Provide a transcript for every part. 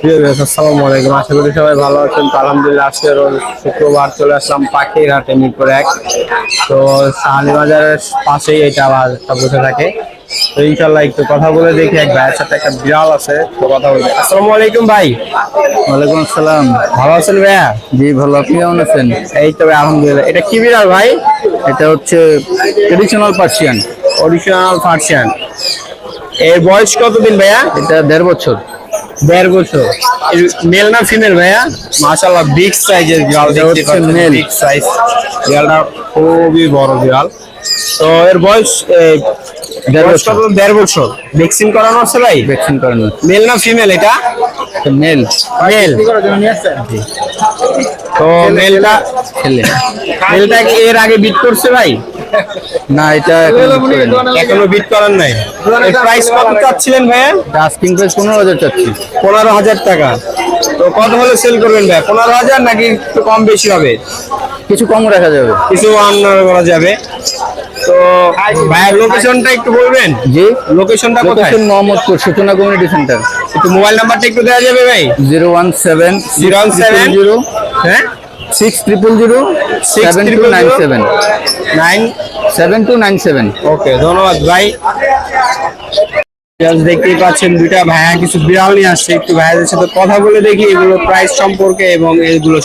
প্রিয় ভিউয়ার্স, আসসালামু আলাইকুম। আশা করি সবাই ভালো আছেন। তো আলহামদুলিল্লাহ আজকে শুক্রবার চলে আসলাম পাখির হাটে মিরপুর এক। তো শাহালি বাজারের পাশেই এটা বাজারটা বসে থাকে। তো ইনশাল্লাহ একটু কথা বলে দেখি। এক ভাইয়ের সাথে একটা বিড়াল আছে তো কথা বলব। আসসালামু আলাইকুম ভাই। ওয়ালাইকুম আসসালাম। ভালো আছেন ভাইয়া? জি ভালো। আপনি কেমন আছেন? এই তো ভাই আলহামদুলিল্লাহ। এটা কি বিড়াল ভাই? এটা হচ্ছে ট্রেডিশনাল পার্সিয়ান অরিজিনাল পার্সিয়ান এর বয়স কতদিন ভাইয়া? এটা দেড় বছর। দেড় বছর। মেল না ফিমেল ভাইয়া? মাশাআল্লাহ বিগ সাইজের বিড়াল হচ্ছে পাচ্ছেন male। বিগ সাইজ বিড়ালটা খুবই বড় বিড়াল তো এর বয়স এ, দেড় বয়স বছর। কত? দেড় বছর। ভ্যাকসিন করানো আছে ভাই? ভ্যাকসিন করানো মেল না ফিমেল এটা? মেল মেল তো মেলটা ছেলে। মেলটা কি এর আগে বিট করছে ভাই? না এটা এখন বিট করার নাই। প্রাইস কত চাচ্ছিলেন ভাইয়া? আস্কিং প্রাইস পনেরো হাজার চাচ্ছি। পনেরো হাজার টাকা। তো কত হলে সেল করবেন ভাই পনেরো হাজার নাকি একটু কম বেশি হবে? কিছু কম রাখা যাবে। কিছু করা যাবে। তো ভাইয়ের লোকেশনটা একটু বলবেন? জি। লোকেশনটা কোথায়? মোহাম্মদপুর সূচনা কমিউনিটি সেন্টার একটু মোবাইল নাম্বারটা একটু দেওয়া যাবে ভাই? Zero one seven zero one seven zero. হ্যাঁ? Six triple zero seven two nine seven nine seven two nine seven okay ধন্যবাদ ভাই। দেখতেই পাচ্ছেন দুইটা ভাইয়া কিছু বিড়াল নিয়ে আসছে একটু ভাইয়াদের সাথে কথা বলে দেখি এগুলো প্রাইস সম্পর্কে এবং এগুলো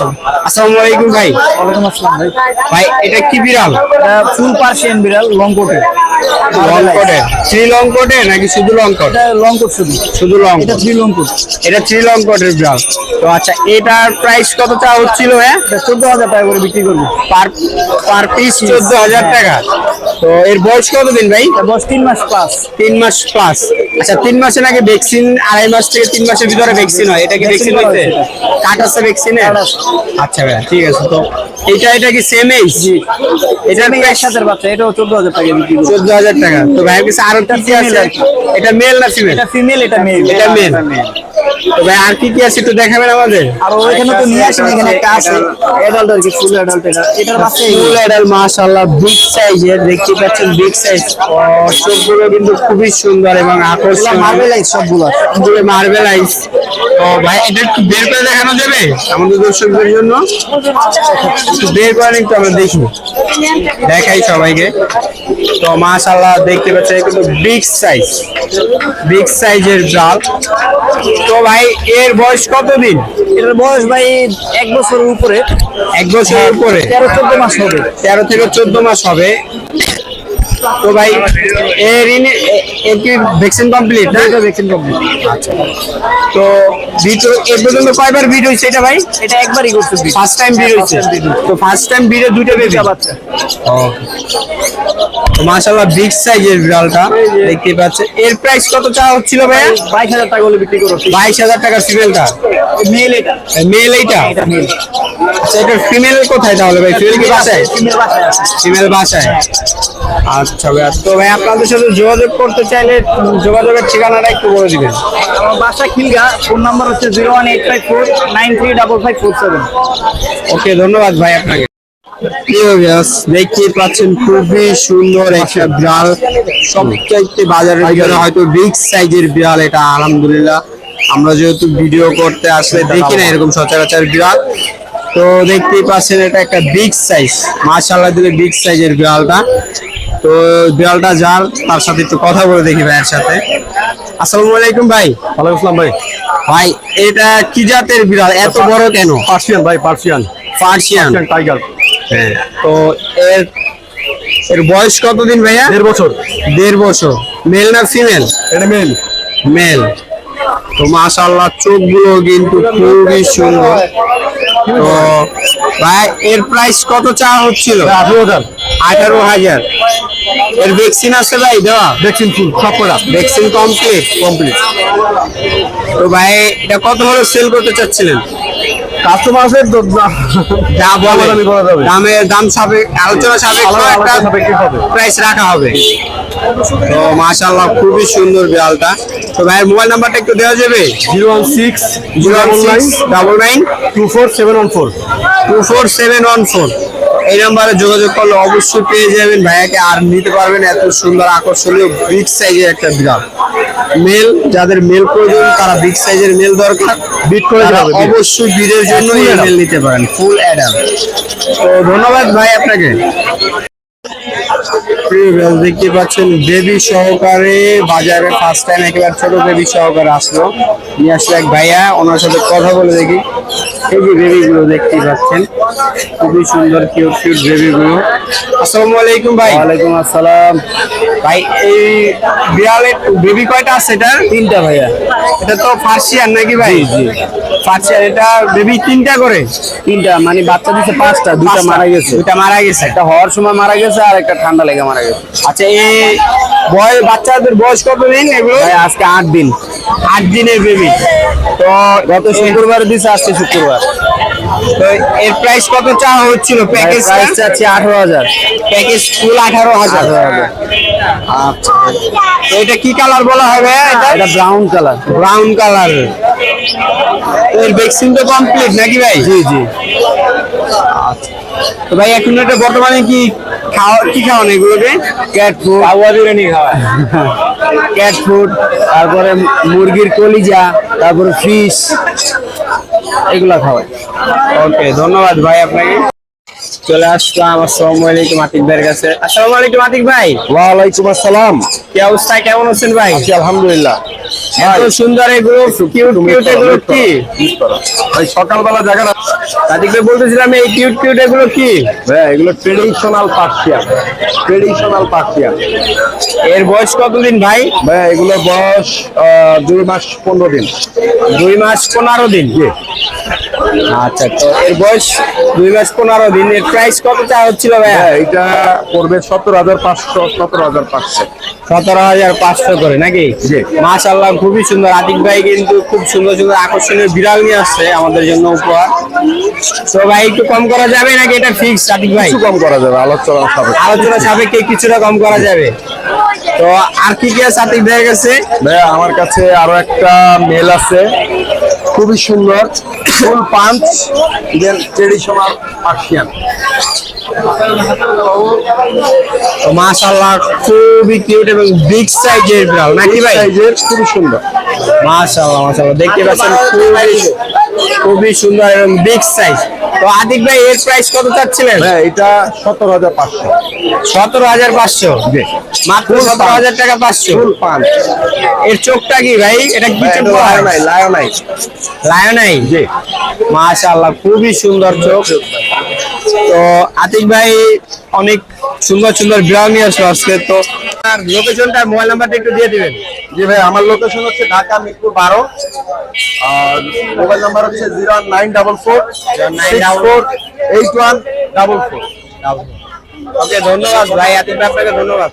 আসসালামু আলাইকুম ভাই। ওয়ালাইকুম আসসালাম ভাই। ভাই এটা কি বিড়াল? ফুল পার্সিয়ান বিড়াল লং কোটের লং কোটে থ্রি নাকি শুধু লং কোট এটা লং কোট শুধু। শুধু লংকট। এটা থ্রি এটা থ্রি লং কোটের তো আচ্ছা এটার প্রাইস কত চা হচ্ছিল হ্যাঁ চোদ্দ হাজার টাকা করে বিক্রি করব। পার পার পিস চোদ্দ হাজার টাকা। তো এর বয়স কতদিন ভাই? বয়স তিন মাস প্লাস তিন মাস প্লাস আচ্ছা তিন মাসে নাকি ভ্যাকসিন আড়াই মাস থেকে তিন মাসের ভিতরে ভ্যাকসিন হয়? এটা কি ভ্যাকসিন হয়েছে? কাট আছে ভ্যাকসিনে আচ্ছা ভাইয়া ঠিক আছে। তো এটা এটা কি সেম এজ এটা আমি এক সাথের বাচ্চা এটাও চোদ্দ হাজার টাকা বিক্রি করব চোদ্দ হাজার টাকা। তো ভাইয়ের কাছে আরও কি আছে। এটা মেল না ফিমেল এটা ফিমেল এটা মেল এটা মেল তো ভাই আর কি কি আছে একটু দেখাবেন আমাদের? আর ওইখানে তো নিয়ে আসেন এখানে একটা আছে। অ্যাডাল্ট আর কি ফুল অ্যাডাল্ট এটা। এটার বাচ্চা ফুল এডাল মাশাআল্লাহ বিগ সাইজের দেখতে পাচ্ছেন বিগ সাইজ চোখগুলো কিন্তু খুবই সুন্দর এবং আকর্ষণীয়। মার্বেল আইস সবগুলো পুরো মার্বেল আইস তো ভাই এটা একটু বের করে দেখানো যাবে? আমাদের দর্শকদের জন্য। একটু বের করেন একটু আমরা দেখি। দেখাই সবাইকে। তো মাশাআল্লাহ দেখতে পাচ্ছেন কিন্তু বিগ সাইজ বিগ সাইজের জাল। তো ভাই এর বয়স কতদিন? এটার বয়স ভাই এক বছরের উপরে। এক বছরের উপরে। তেরো চোদ্দ মাস হবে। তেরো থেকে চোদ্দ মাস হবে। তো ভাই এর ইনি- এর কি ভ্যাকসিন কমপ্লিট না? এটা ভ্যাকসিন কমপ্লিট আচ্ছা। তো ভিডিও এ পর্যন্ত কয়বার ভিডিও হয়েছে এটা ভাই? এটা একবারই করতে ফার্স্ট টাইম ভিডিও হয়েছে? তো ফার্স্ট টাইম ভিডিও দুটো বেবি বাচ্চা। তো মাশাআল্লাহ বিগ সাইজের বিড়ালটা দেখতে পাচ্ছে। এর প্রাইস কত চাওয়া হচ্ছিল ভাই বাইশ হাজার টাকা হলে বিক্রি করো। বাইশ হাজার টাকা ফিমেলটা মেল এটা। মেল এটা আচ্ছা এটা ফিমেল কোথায় তাহলে ভাই? ফিমেল কি বাসায়? ফিমেল বাসায়। ফিমেল বাসায়। আচ্ছা ভাইয়া তো ভাই আপনাদের সাথে যোগাযোগ করতে চাইলে যোগাযোগের ঠিকানাটা একটু বলে দিবেন। আমার বাসা খিলগা ফোন নাম্বার হচ্ছে zero one eight five four nine three double five four seven. Okay ধন্যবাদ ভাই আপনাকে। দেখতেই পাচ্ছেন খুবই সুন্দর একটা বিড়াল। সবচাইতে বাজারের ভিতরে হয়তো বিগ সাইজের বিড়াল এটা আলহামদুলিল্লাহ। আমরা যেহেতু ভিডিও করতে আসলে দেখি না এরকম সচরাচর বিড়াল। তো দেখতেই পাচ্ছেন এটা একটা বিগ সাইজ মাশাআল্লাহ দিলে বিগ সাইজের বিড়ালটা। তো বিড়ালটা যার তার সাথে একটু কথা বলে দেখি ভাইয়ের সাথে। আসসালামু আলাইকুম ভাই। ওয়ালাইকুম আসসালাম ভাই। ভাই এটা কি জাতের বিড়াল? এত বড় কেন? পার্সিয়ান ভাই পার্সিয়ান। পার্সিয়ান। টাইগার। হ্যাঁ তো এর এর বয়স কতদিন ভাইয়া? দেড় বছর। দেড় বছর। মেল না ফিমেল? এটা মেল। মেল। তো মাশাআল্লাহ চোখগুলো কিন্তু খুবই সুন্দর। তো ভাই এর প্রাইস কত চা হচ্ছিল? আঠারো হাজার। এর ভ্যাকসিন আছে ভাই দেওয়া? ভ্যাকসিন ফুল সব করা। ভ্যাকসিন কমপ্লিট কমপ্লিট তো ভাই এটা কত হলে সেল করতে চাচ্ছিলেন? কাস্টমার আছে তো যা বলে। দামের দাম সাপেক্ষ আলোচনা আলাদা একটা। প্রাইস রাখা হবে। তো মাশাআল্লাহ খুবই সুন্দর বিড়ালটা। তো ভাইয়ের মোবাইল নাম্বারটা একটু দেওয়া যাবে? Zero one six zero six double nine two four seven one four two four seven one four এই নাম্বারে যোগাযোগ করলে অবশ্যই পেয়ে যাবেন। ভাইয়াকে আর নিতে পারবেন এত সুন্দর আকর্ষণীয় বিগ সাইজের একটা বিড়াল। মেল যাদের মেল প্রয়োজন তারা বিগ সাইজের মেল দরকার। বিট করে যাবে, অবশ্যই বিডের জন্য এই মেল নিতে পারেন ফুল অ্যাডাল্ট তো ধন্যবাদ ভাই আপনাকে। প্রিয় ভিউয়ার্স, দেখতে পাচ্ছেন বেবি সহকারে বাজারে ফার্স্ট টাইম একেবারে ছোট বেবি সহকারে আসলো। নিয়ে আসলো এক ভাইয়া ওনার সাথে কথা বলে দেখি। এই যে বেবি গুলো দেখতে পাচ্ছেন খুবই সুন্দর কিউট কিউট বেবি গুলো। আসসালামু আলাইকুম ভাই। ওয়ালাইকুম আসসালাম। ভাই এই বিড়ালের বেবি কয়টা আছে এটা তিনটা ভাইয়া। এটা তো ফার্সিয়ান নাকি ভাই? জি ফার্সিয়ান এটা বেবি তিনটা করে? তিনটা মানে বাচ্চা দিছে পাঁচটা দুইটা মারা গেছে। দুইটা মারা গেছে। একটা হওয়ার সময় মারা গেছে আর একটা ঠান্ডা লেগে মারা গেছে আচ্ছা এই বয়স বাচ্চাদের বয়স কত দিন এগুলো আজকে আট দিন। আট দিনের বেবি তো গত শুক্রবার দিছে আজকে শুক্রবার। তো এর প্রাইস কত চাওয়া হচ্ছিল? প্যাকেজ প্রাইস চাচ্ছি আঠারো হাজার। প্যাকেজ ফুল আঠারো হাজার। আচ্ছা তো এটা কি কালার বলা হবে? এটা? এটা ব্রাউন কালার ব্রাউন কালারের ভ্যাকসিন তো কমপ্লিট নাকি ভাই? জি জি। তো ভাই এখন এটা বর্তমানে কি খাওয়া কি খাওয়ান এগুলোকে? ক্যাট ফুড খাওয়া বিরিয়ানি খাওয়া। ক্যাট ফুড তারপরে মুরগির কলিজা তারপরে ফিশ এগুলা খাওয়ায় ওকে ধন্যবাদ ভাই আপনাকে। চলে আসলাম। আসসালামু আলাইকুম আতিক ভাইয়ের কাছে। আসসালামু আলাইকুম আতিক ভাই। ওয়ালাইকুম আসসালাম। কি অবস্থা? কেমন আছেন ভাই? আলহামদুলিল্লাহ। এত সুন্দর এগুলো কিউট কিউট এগুলো কি? ভাই সকালবেলা জায়গাটা আতিক ভাই বলতেছিলাম এই কিউট কিউট এগুলো কি? ভাই এগুলো ট্রেডিশনাল পার্সিয়ান ট্রেডিশনাল পার্সিয়ান এর বয়স কতদিন ভাই? ভাই এগুলো বয়স আহ, দুই মাস পনেরো দিন। দুই মাস পনেরো দিন। আচ্ছা তো এর বয়স দুই মাস পনেরো দিন এর প্রাইস কত চা হচ্ছিল ভাই হ্যাঁ এটা পড়বে সত্তর হাজার পাঁচশো সতেরো হাজার পাঁচশো। সতেরো হাজার পাঁচশো করে নাকি। মাশাল্লাহ খুবই সুন্দর। আতিক ভাই কিন্তু খুব সুন্দর সুন্দর আকর্ষণীয় বিড়াল নিয়ে আসছে আমাদের জন্য উপহার। তো ভাই একটু কম করা যাবে নাকি এটা ফিক্স আতিক ভাই? কম করা যাবে আলোচনা সাপেক্ষে। আলোচনা সাপেক্ষে কিছুটা কম করা যাবে। তো আর কি কি আছে আতিক ভাইয়ের কাছে? ভাই আমার কাছে আরও একটা মেল আছে। খুবই সুন্দর। Full punch then traditional Persian তো মাশাল্লাহ খুবই কিউট এবং বিগ সাইজের বিড়াল নাকি ভাই? সাইজের খুবই সুন্দর। মাশাআল্লাহ মাশাআল্লাহ দেখতে পাচ্ছেন খুবই খুবই সুন্দর এবং বিগ সাইজ তো আদিক ভাই এর প্রাইস কত চাচ্ছিলেন? হ্যাঁ এটা সতেরো হাজার পাঁচশো। সতেরো হাজার পাঁচশো? জি। মাত্র সতেরো হাজার টাকা পাঁচশো। এর চোখটা কি ভাই? এটা কি লায়নাই লায়নাই। জি। মাশাআল্লাহ খুবই সুন্দর চোখ। তো আতিক ভাই অনেক সুন্দর সুন্দর বিড়াল নিয়ে আসলো আজকে তো। আর লোকেশনটা মোবাইল নাম্বারটা একটু দিয়ে দিবেন। জি ভাই আমার লোকেশন হচ্ছে ঢাকা মিরপুর বারো। আর মোবাইল নাম্বার হচ্ছে zero nine double four six four eight one double four. Okay ধন্যবাদ ভাই আপনাকে ধন্যবাদ।